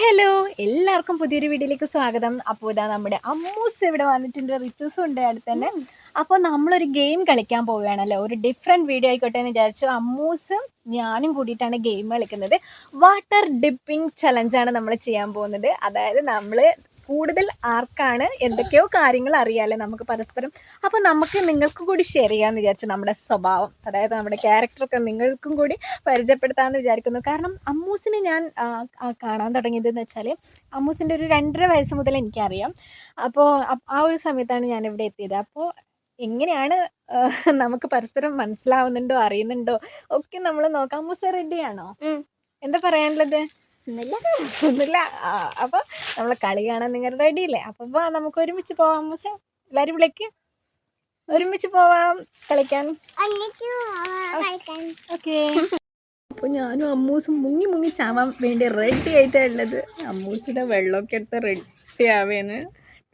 Hello എല്ലാവർക്കും പുതിയൊരു വീഡിയോയിലേക്ക് സ്വാഗതം. അപ്പോൾ ഇതാ നമ്മുടെ അമ്മൂസ് ഇവിടെ വന്നിട്ടുണ്ട്. റിച്ചസും ഉണ്ട് അടുത്ത് തന്നെ അപ്പോൾ നമ്മളൊരു ഗെയിം കളിക്കാൻ പോവുകയാണല്ലോ. ഒരു ഡിഫറെന്റ് വീഡിയോ ആയിക്കോട്ടെ എന്ന് വിചാരിച്ചു. അമ്മൂസും ഞാനും കൂടിയിട്ടാണ് ഗെയിം കളിക്കുന്നത്. വാട്ടർ ഡിപ്പിംഗ് ചലഞ്ചാണ് നമ്മൾ ചെയ്യാൻ പോകുന്നത്. അതായത് നമ്മൾ കൂടുതൽ ആർക്കാണ് എന്തൊക്കെയോ കാര്യങ്ങൾ അറിയാലേ നമുക്ക് പരസ്പരം. അപ്പോൾ നമുക്ക് നിങ്ങൾക്കും കൂടി ഷെയർ ചെയ്യാമെന്ന് വിചാരിച്ചു നമ്മുടെ സ്വഭാവം. അതായത് നമ്മുടെ ക്യാരക്ടറൊക്കെ നിങ്ങൾക്കും കൂടി പരിചയപ്പെടുത്താമെന്ന് വിചാരിക്കുന്നു. കാരണം അമ്മൂസിനെ ഞാൻ കാണാൻ തുടങ്ങിയതെന്ന് വെച്ചാൽ അമ്മൂസിന്റെ ഒരു രണ്ടര വയസ്സ് മുതൽ എനിക്കറിയാം. അപ്പോൾ ആ ഒരു സമയത്താണ് ഞാൻ ഇവിടെ എത്തിയത്. അപ്പോൾ എങ്ങനെയാണ് നമുക്ക് പരസ്പരം മനസ്സിലാവുന്നുണ്ടോ അറിയുന്നുണ്ടോ ഒക്കെ നമ്മൾ നോക്കാം. അമ്മൂസ് റെഡിയാണോ എന്താ പറയാനുള്ളത്? ഒന്നുമില്ല. ഒന്നുമില്ല. അപ്പൊ അപ്പോൾ നമ്മൾ കളി കാണാൻ നിങ്ങൾ റെഡി അല്ലേ അപ്പോൾ നമുക്ക് ഒരുമിച്ച് പോവാം പക്ഷെ എല്ലാവരും വിളിക്ക്. ഒരുമിച്ച് പോവാം കളിക്കാൻ. ഓക്കെ. അപ്പോൾ ഞാനും അമ്മൂസും മുങ്ങി മുങ്ങി ചാവാൻ വേണ്ടി റെഡി ആയിട്ടാണ് ഉള്ളത്. അമ്മൂസിയുടെ വെള്ളമൊക്കെ എടുത്ത് റെഡി ആവേന്ന്.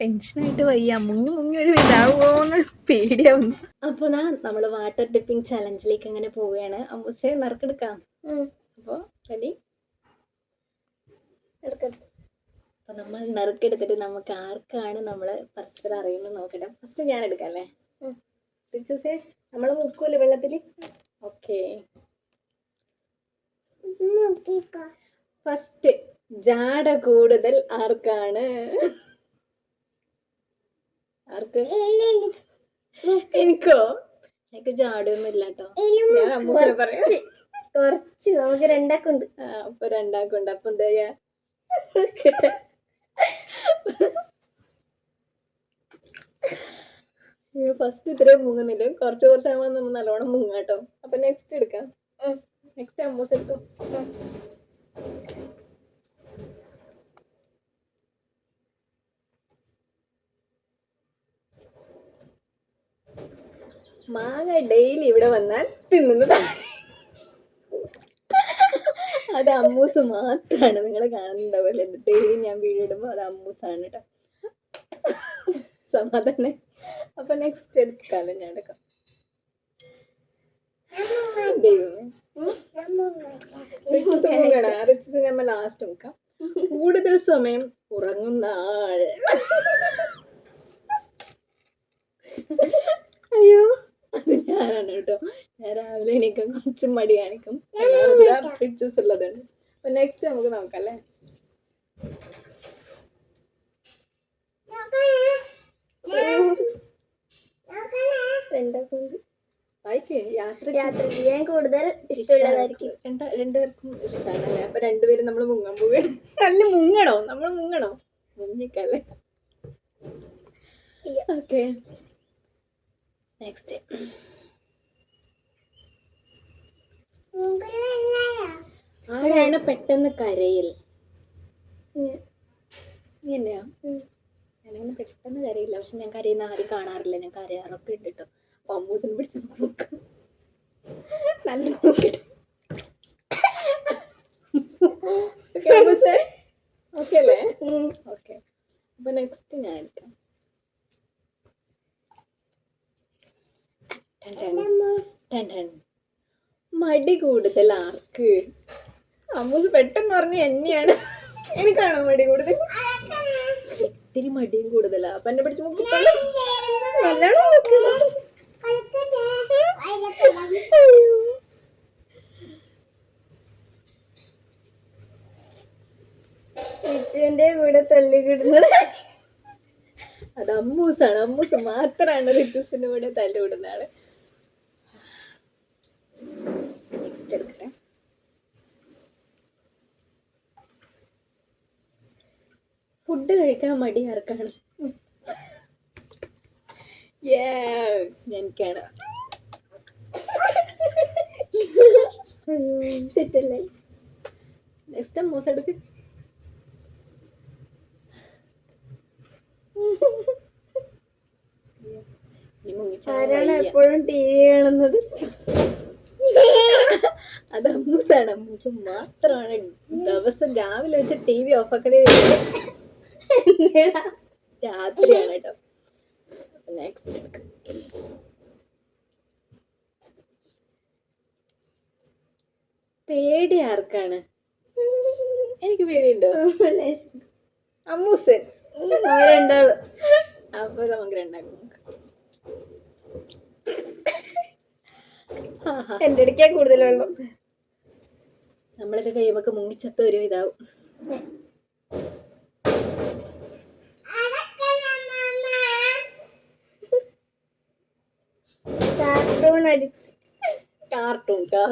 ടെൻഷനായിട്ട് വയ്യ. മുങ്ങി മുങ്ങി ഒരു ഇതാവുമോന്ന് പേടിയാവുന്നു അപ്പോൾ നാ നമ്മൾ വാട്ടർ ഡിപ്പിംഗ് ചലഞ്ചിലേക്ക് അങ്ങനെ പോവുകയാണ്. അമ്മൂസെ നറുക്കെടുക്കാം. അപ്പോൾ റെഡി അപ്പോൾ നമ്മൾ നറുക്കെടുത്തിട്ട് നമുക്ക് ആർക്കാണ് നമ്മൾ പരസ്പരം അറിയുന്നത് നോക്കട്ടെ. ഫസ്റ്റ് ഞാൻ എടുക്കാം അല്ലേ? ടീച്ചേഴ്സേ നമ്മൾ മുക്കൂല്ലേ വെള്ളത്തിൽ ഓക്കെ ഫസ്റ്റ് ജാട കൂടുതൽ ആർക്കാണ്? ആർക്ക്? എനിക്കോ? എനിക്ക് ജാടൊന്നും ഇല്ല കേട്ടോ ഞാൻ അമ്മൂസിനെ പറയാം. കുറച്ച്. നമുക്ക് രണ്ടാക്കുണ്ട്. അപ്പൊ രണ്ടാക്കുണ്ട്. അപ്പൊ എന്താ ചെയ്യാ? ഫസ്റ്റ് ഇത്രയും മുങ്ങുന്നില്ല? കുറച്ച് കുറച്ചാകുമ്പോൾ നമ്മൾ നല്ലോണം മുങ്ങാട്ടോ അപ്പൊ നെക്സ്റ്റ് എടുക്കാം. നെക്സ്റ്റ് അമ്മൂസ് എടുത്തു. മാങ്ങ ഡെയിലി ഇവിടെ വന്നാൽ തിന്നുന്നതാണ് അത് അമ്മൂസ് മാത്രമാണ് നിങ്ങൾ കാണുന്നുണ്ടാവില്ല ഡെയിലി ഞാൻ വീഡിയോ ഇടുമ്പോൾ അത് അമ്മൂസാണ് കേട്ടോ. സമാധാനം. അപ്പൊ നെക്സ്റ്റ് എടുക്കാലോ ഞാൻ എടുക്കാം. ലാസ്റ്റ് നോക്കാം കൂടുതൽ സമയം ഉറങ്ങുന്ന ആൾ അയ്യോ. ഞാനാണ് കേട്ടോ. ഞാൻ രാവിലെ എണീക്കാൻ കുറച്ച് മടി കാണിക്കും. പിക്ചേഴ്സ് ഉള്ളതാണ് അപ്പൊ നെക്സ്റ്റ് നമുക്ക് നോക്കാം അല്ലേ? രണ്ടാക്കുണ്ട് വായിക്കേ യാത്ര കൂടുതൽ ഇഷ്ടമുള്ളതായിരിക്കും. രണ്ട രണ്ടുപേർക്കും ഇഷ്ടമാണല്ലേ? അപ്പൊ രണ്ടുപേരും നമ്മൾ മുങ്ങാൻ പോവുകയാണ്. അല്ല മുങ്ങണോ? നമ്മൾ മുങ്ങണോ? മുങ്ങിക്കല്ലേ? ഓക്കെ നെക്സ്റ്റ് ആരാണ് പെട്ടെന്ന് കരയിൽ? എന്നെയാ ഞാനങ്ങനെ പെട്ടെന്ന് കരയില്ല. പക്ഷെ ഞാൻ കരയുന്ന ആരും കാണാറില്ല. ഞാൻ കരയാറൊക്കെ ഉണ്ട് കേട്ടോ. പമ്പൂസിന് അമ്മൂസിനെ പിടിച്ച് നോക്കാം. നല്ല നോക്കട്ടെ ഓക്കെ അല്ലേ? ഓക്കെ. അപ്പൊ നെക്സ്റ്റ് ഞാൻ എടുക്കാം ടൻ. ടൻ ടൻ. മടി കൂടുതൽ ആർക്ക്? അമ്മൂസ് പെട്ടെന്ന് പറഞ്ഞ എന്നെയാണ്. എനിക്കാണോ മടി കൂടുതൽ? ഇത്തിരി മടിയും കൂടുതലാ. അപ്പൊ എന്നെ പിടിച്ച് അയ്യോ. റിച്ചുവിന്റെ കൂടെ തള്ളിക്കിടുന്നത് അത് അമ്മൂസാണ്. അമ്മൂസ് മാത്രമാണ് റിച്ചൂസിന്റെ കൂടെ തല്ലുവിടുന്ന നെക്സ്റ്റ് എടുക്കട്ടെ ഫുഡ് കഴിക്കാൻ മടി ആർക്കാണ്? എനിക്കാണ്. സെറ്റല്ലേ നെക്സ്റ്റ് അമ്മൂസ് എടുക്ക്. ആരാണ് എപ്പോഴും ടി വി കാണുന്നത്? അത് അമ്മൂസാണ്. അമ്മൂസ് മാത്രമാണ്. ദിവസം രാവിലെ വെച്ച് ടി വി ഓഫാക്കണേ രാത്രിയാണ് കേട്ടോ. നെക്സ്റ്റ് പേടി ആർക്കാണ്? എനിക്ക് പേടിയുണ്ടോ. അമ്മൂസൻ. രണ്ടാളും അപ്പൊ നമുക്ക് രണ്ടാക്കും എന്റെ അടുക്കാൻ കൂടുതൽ വെള്ളം. നമ്മളൊക്കെ കഴിയുമ്പോ മുങ്ങിച്ചത്ത ഒരു ഇതാവും. കാർട്ടൂൺ അടിച്ച് കാർട്ടൂൺ കാർ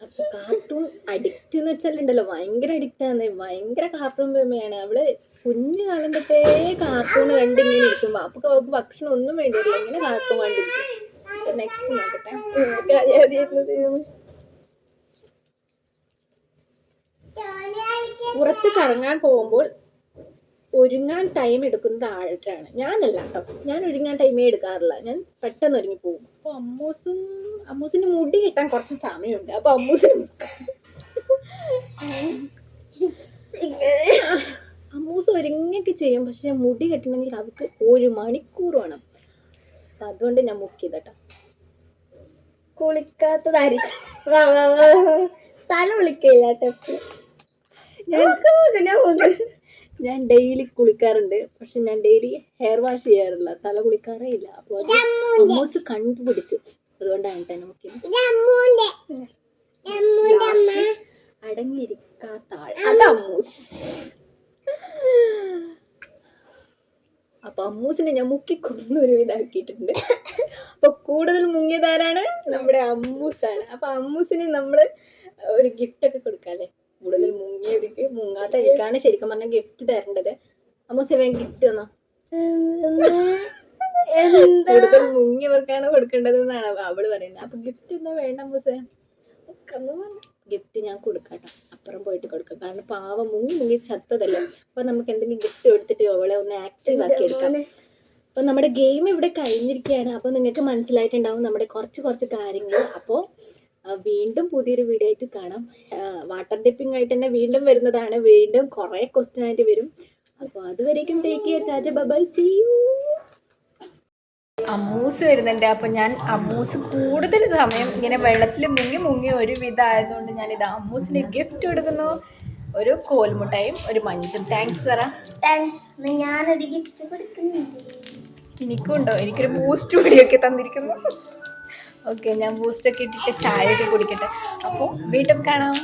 അപ്പൊ കാർട്ടൂൺ അഡിക്റ്റ് എന്ന് വെച്ചാലുണ്ടല്ലോ ഭയങ്കര അഡിക്റ്റ് ആണ് ഭയങ്കര കാർട്ടൂൺ പ്രേമയാണ്. അവൾ കുഞ്ഞു കാലം തൊട്ടേ കാർട്ടൂൺ കണ്ടിങ്ങനെ ഇരിക്കുമ്പോ അപ്പൊ അവൾക്ക് ഭക്ഷണം ഒന്നും വേണ്ടിയില്ല ഇങ്ങനെ കാർട്ടൂൺ കണ്ടിരിക്കും. നെക്സ്റ്റ് നോക്കട്ടെ. പുറത്ത് കറങ്ങാൻ പോകുമ്പോൾ ഒരുങ്ങാൻ ടൈം എടുക്കുന്നത് ആൾക്കാണ് ഞാനല്ല കേട്ടോ ഞാൻ ഒരുങ്ങാൻ ടൈമേ എടുക്കാറില്ല. ഞാൻ പെട്ടെന്ന് ഒരുങ്ങി പോകും അപ്പൊ അമ്മൂസും അമ്മൂസിന് മുടി കിട്ടാൻ കുറച്ച് സമയമുണ്ട്. അപ്പൊ അമ്മൂസിന് അമ്മൂസ് ഒരുങ്ങൊക്കെ ചെയ്യും. പക്ഷെ മുടി കെട്ടണമെങ്കിൽ അവർക്ക് ഒരു മണിക്കൂർ വേണം. അപ്പൊ അതുകൊണ്ട് ഞാൻ മുക്കിയത് കേട്ടോ കുളിക്കാത്തതായിരിക്കും. തല വിളിക്കില്ല ഞാൻ ഞാൻ ഡെയിലി കുളിക്കാറുണ്ട്. പക്ഷെ ഞാൻ ഡെയിലി ഹെയർ വാഷ് ചെയ്യാറില്ല. തല കുളിക്കാറേ ഇല്ല. അപ്പോൾ മൂസ് അമ്മൂസ് കണ്ടുപിടിച്ചു. അതുകൊണ്ടാണ് തന്നെ നമുക്ക് അടങ്ങിയിരിക്കാത്ത അപ്പൊ അമ്മൂസിനെ ഞാൻ മുക്കി കൊന്നൊരു ഇതാക്കിയിട്ടുണ്ട്. അപ്പൊ കൂടുതൽ മുങ്ങിയതാരാണ്? നമ്മുടെ അമ്മൂസാണ്. അപ്പൊ അമ്മൂസിന് നമ്മൾ ഒരു ഗിഫ്റ്റ് ഒക്കെ കൊടുക്കാല്ലേ? കൂടുതൽ മുങ്ങിയവർക്ക് മുങ്ങാത്ത എനിക്കാണ് ശരിക്കും പറഞ്ഞ ഗിഫ്റ്റ് തരേണ്ടത്. അമ്മൂസ് വേഗം ഗിഫ്റ്റ് തന്നോ? കൂടുതൽ മുങ്ങിയവർക്കാണ് കൊടുക്കേണ്ടത് എന്നാണ് അവൾ പറയുന്നത്. അപ്പൊ ഗിഫ്റ്റ് എന്താ വേണ്ട അമ്മൂസേ? ഗിഫ്റ്റ് ഞാൻ കൊടുക്കാട്ടോ. അപ്പുറം പോയിട്ട് കൊടുക്കാം. കാരണം പാവം മുങ്ങി മുങ്ങി ചത്തതല്ലേ. അപ്പൊ നമുക്ക് എന്തെങ്കിലും ഗിഫ്റ്റ് കൊടുത്തിട്ട് അവളെ ഒന്ന് ആക്റ്റീവ് ആക്കി എടുക്കാം. അപ്പൊ നമ്മുടെ ഗെയിം ഇവിടെ കഴിഞ്ഞിരിക്കുകയാണ്. അപ്പോൾ നിങ്ങൾക്ക് മനസ്സിലായിട്ടുണ്ടാവും നമ്മുടെ കുറച്ച് കുറച്ച് കാര്യങ്ങൾ. അപ്പോൾ വീണ്ടും പുതിയൊരു വീഡിയോ ആയിട്ട് കാണാം. വാട്ടർ ഡിപ്പിംഗ് ആയിട്ട് തന്നെ വീണ്ടും വരുന്നതാണ്. വീണ്ടും കുറേ ക്വസ്റ്റ്യൻ ആയിട്ട് വരും. അപ്പോൾ അതുവരേക്കും take care tata bye see you Ammu's വരുന്നുണ്ട്. അപ്പം ഞാൻ അമ്മൂസ് കൂടുതൽ സമയം ഇങ്ങനെ വെള്ളത്തിൽ മുങ്ങി മുങ്ങി ഒരു വിധമായതുകൊണ്ട് ഞാനിത് അമ്മൂസിന് ഗിഫ്റ്റ് കൊടുക്കുന്നു. ഒരു കോൽമുട്ടയും ഒരു മഞ്ചും. താങ്ക്സ് സാറാ താങ്ക്സ് ഞാനൊരു ഗിഫ്റ്റ് കൊടുക്കുന്നു എനിക്കുണ്ടോ? എനിക്കൊരു ബൂസ്റ്റ് ഒക്കെ തന്നിരിക്കുന്നു. ഓക്കെ ഞാൻ ബൂസ്റ്റൊക്കെ ഇട്ടിട്ട് ചായ ഒക്കെ കുടിക്കട്ടെ. അപ്പോൾ വീണ്ടും കാണാം.